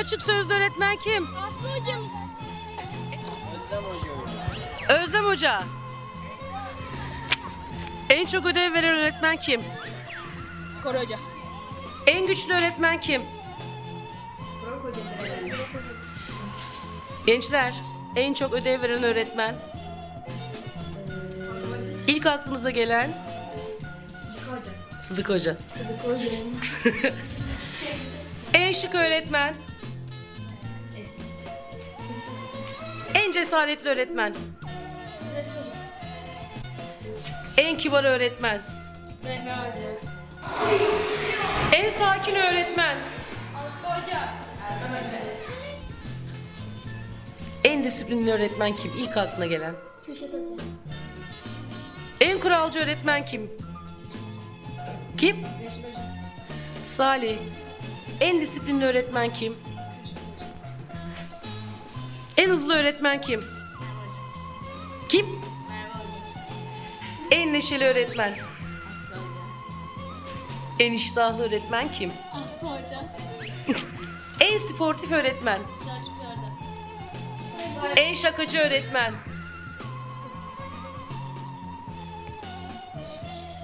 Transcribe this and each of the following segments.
açık sözlü öğretmen kim? Aslı hocamız. Özlem Hoca. Özlem Hoca. En çok ödev veren öğretmen kim? Kore hoca. En güçlü öğretmen kim? Gençler, en çok ödev veren öğretmen. İlk aklınıza gelen? Sıdık Hoca. Sıdık Hoca. en şık öğretmen. En cesaretli öğretmen. En kibar öğretmen. Hoca. En sakin öğretmen. Aslı hoca. Erkan hoca. En disiplinli öğretmen kim? İlk aklına gelen. Hoca. En kuralcı öğretmen kim? Kim? Hoca. Salih. En disiplinli öğretmen kim? En hızlı öğretmen kim? Kim? En neşeli öğretmen. En iştahlı öğretmen kim? Aslı hoca. En sportif öğretmen. Selçuk Yarda. En şakacı öğretmen.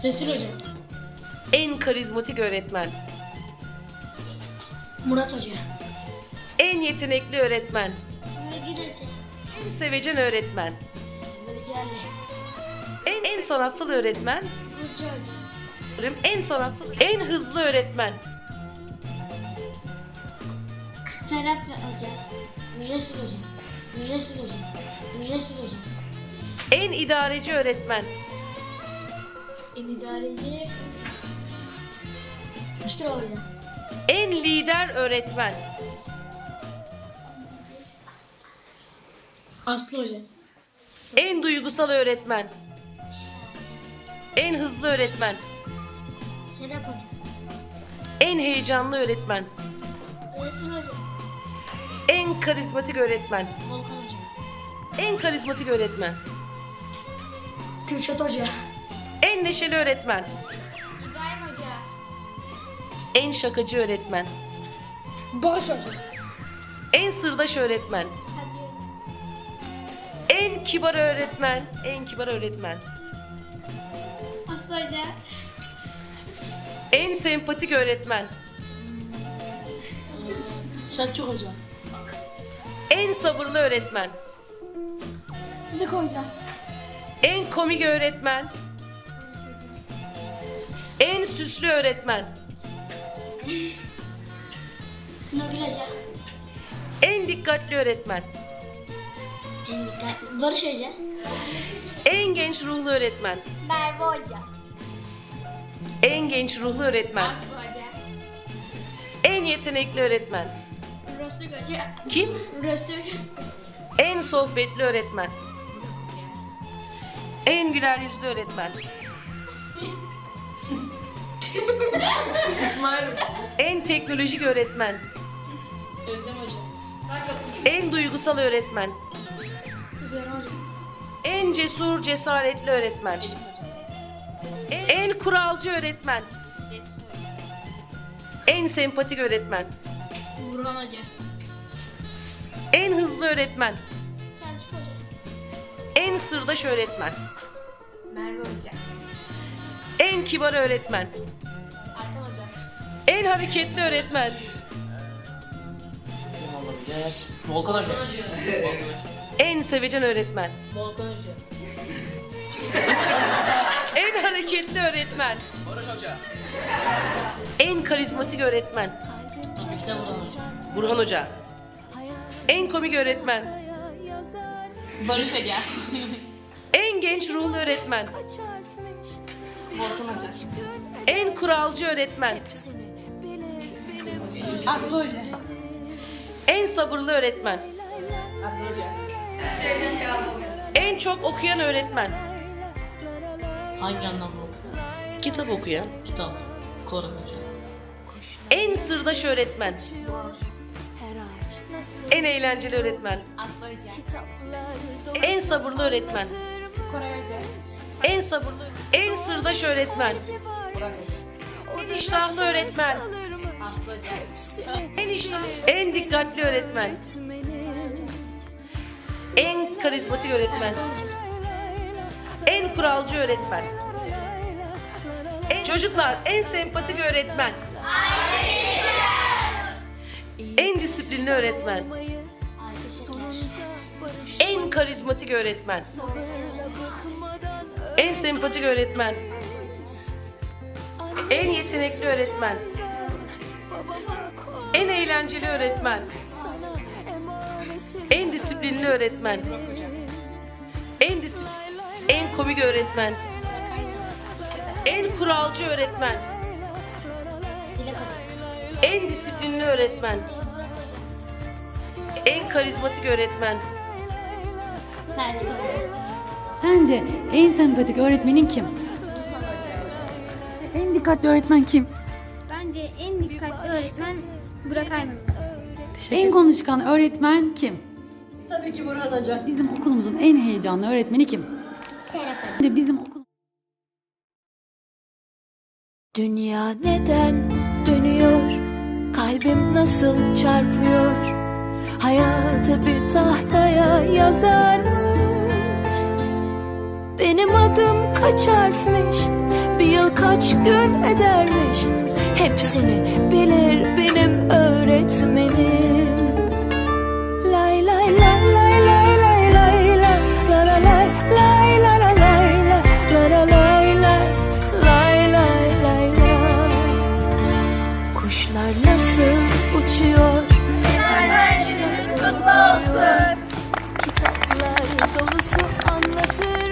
Resul hoca. En karizmatik öğretmen. Murat hoca. En yetenekli öğretmen. En sevecen öğretmen. Yerli. En, en sanatsal öğretmen. Burcu. En sanatsal, en hızlı öğretmen. Serap hoca. Resul hoca. Resul hoca. Resul hoca. En idareci öğretmen. En idareci. Müşteri hoca. En lider öğretmen. Aslı hoca. En duygusal öğretmen. En hızlı öğretmen. Serap hoca. En heyecanlı öğretmen. Resul hoca. En karizmatik öğretmen. Volkan hoca. En karizmatik öğretmen. Kürşat hoca. En neşeli öğretmen. İbrahim hoca. En şakacı öğretmen. Boş hoca. En sırdaş öğretmen. Kibar öğretmen. En kibar öğretmen. Aslı hoca. En sempatik öğretmen. Selçuk hoca. En sabırlı öğretmen. Sıdık hoca. En komik öğretmen. En süslü öğretmen. Nurgül hoca. En dikkatli öğretmen. En dikkatli. Barış hoca. En genç ruhlu öğretmen. Merve hoca. En genç ruhlu öğretmen. Aslı hoca. En yetenekli öğretmen. Resul hoca. Kim? Resul. En sohbetli öğretmen. En güler yüzlü öğretmen. İsmail. En teknolojik öğretmen. Özlem hoca. En duygusal öğretmen. En cesur, cesaretli öğretmen. Elif hoca. En, en kuralcı öğretmen. En sempatik öğretmen. Burhan hoca. En hızlı öğretmen. Selçuk hoca. En sırdaş öğretmen. Merve hoca. En kibar öğretmen. Erkan hoca. En hareketli öğretmen. Volkan Hoca. Volkan Hoca. En sevecen öğretmen. Volkan hoca. En hareketli öğretmen. Barış Hoca. En karizmatik öğretmen. Tabii ki de Burhan hoca. Burhan Hoca. En komik öğretmen. Barış hoca. En genç ruhlu öğretmen. Volkan hoca. En kuralcı öğretmen. Aslı hoca. En sabırlı öğretmen. Aslı hoca. En çok okuyan öğretmen. Hangi anlamda okuyor? Kitap okuyan. Kitap. Koran hoca. En sırdaş öğretmen. En eğlenceli öğretmen. Aslı hoca. En sabırlı öğretmen. Koray hoca. En sabırlı, en sırdaş öğretmen. Burak. En iştahlı öğretmen. Aslı hoca. En işten, en dikkatli öğretmen. En karizmatik öğretmen. En kuralcı öğretmen. En, çocuklar en sempatik öğretmen. En disiplinli öğretmen. En karizmatik öğretmen. En sempatik öğretmen. En yetenekli öğretmen. En eğlenceli öğretmen. En disiplinli öğretmen. En dis en komik öğretmen. En kuralcı öğretmen. En disiplinli öğretmen. En karizmatik öğretmen. Selçuk. Sence en sempatik öğretmenin kim? En dikkatli öğretmen kim? Bence en dikkatli öğretmen Burak Aydın. En konuşkan öğretmen kim? Tabii ki Burhan Hoca. Bizim okulumuzun en heyecanlı öğretmeni kim? Serap Hoca. Bizim okul Dünya neden dönüyor? Kalbim nasıl çarpıyor? Hayatı bir tahtaya yazarmış. Benim adım kaç harfmiş? Bir yıl kaç gün edermiş? Hepsini bilir benim öğretmenim. Kuşlar nasıl uçuyor? Öğrenci gününüz kutlu olsun. Kitaplar dolusu anlatır.